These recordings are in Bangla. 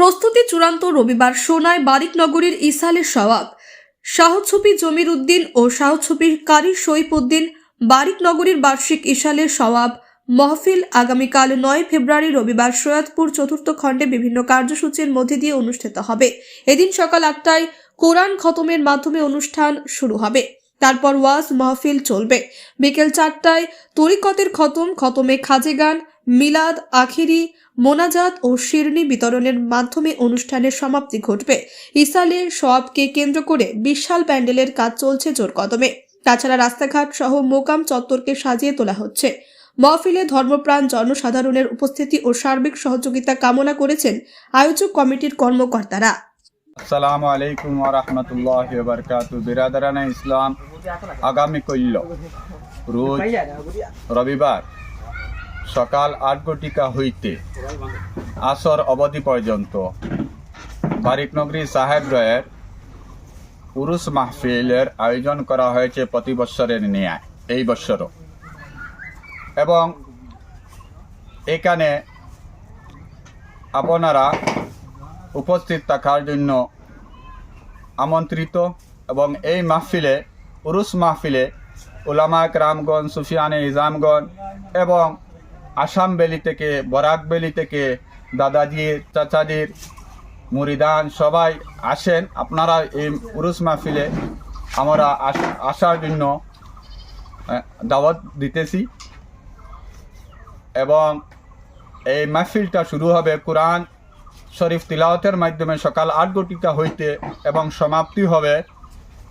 প্রস্তুতি চূড়ান্ত রবিবার সোনায় বারিকনগরীর ইসালের সওয়াব। শাহছবি জমির উদ্দিন ও শাহছবির কারি সৈফুদ্দিন বারিকনগরীর বার্ষিক ইশালের সওয়াব। মহফিল আগামীকাল নয় ফেব্রুয়ারি রবিবার সৈয়দপুর চতুর্থ খণ্ডে বিভিন্ন কার্যসূচির মধ্যে দিয়ে অনুষ্ঠিত হবে। এদিন সকাল আটটায় কোরআন খতমের মাধ্যমে অনুষ্ঠান শুরু হবে। তারপর ওয়াজ, মাহফিল চলবে। বিকেল চারটায় তরিকতের খতম, খতমে খাজে গান মিলাদ, আখিরি, মোনাজাত ও শিরনি বিতরণের মাধ্যমে অনুষ্ঠানের সমাপ্তি ঘটবে। ইসালের সবকে কেন্দ্র করে বিশাল প্যান্ডেলের কাজ চলছে জোর কদমে। তাছাড়া রাস্তাঘাট সহ মোকাম চত্বরকে সাজিয়ে তোলা হচ্ছে। মহফিলে ধর্মপ্রাণ জনসাধারণের উপস্থিতি ও সার্বিক সহযোগিতা কামনা করেছেন আয়োজক কমিটির কর্মকর্তারা। আসসালামু আলাইকুম ওরহমতুল্লাহ বরকাত। বিরাদারান ইসলাম আগামী কল্য রোজ রবিবার সকাল আট ঘটিকা হইতে আসর অবধি পর্যন্ত। বারিকনগরী সাহেব রয়ের পুরুষ মাহফিলের আয়োজন করা হয়েছে প্রতি বৎসরের ন্যায়, এই বৎসরও। এবং এখানে আপনারা উপস্থিত থাকার জন্য আমন্ত্রিত এবং এই মাহফিলে পুরুষ মাহফিলে উলামা রামগঞ্জ সুফিয়ানে ইজামগঞ্জ এবং আসাম বেলি থেকে, বরাক বেলি থেকে দাদাজির চাচাজির মুরিদান সবাই আসেন। আপনারা এই পুরুষ মাহফিলে আমরা আস- আসার জন্য দাওয়াত দিতেছি। এবং এই মাহফিলটা শুরু হবে কোরআন শরীফ তিলাওয়াতের মাধ্যমে সকাল আট ঘটিকা হইতে এবং সমাপ্তি হবে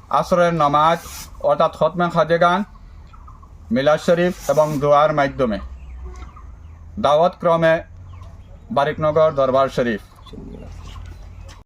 আসরের নামাজ, অর্থাৎ খতমে খাজেগান, মিলাদ শরীফ এবং দোয়ার মাধ্যমে। দাওয়াত ক্রমে বারিকনগর দরবার শরীফ।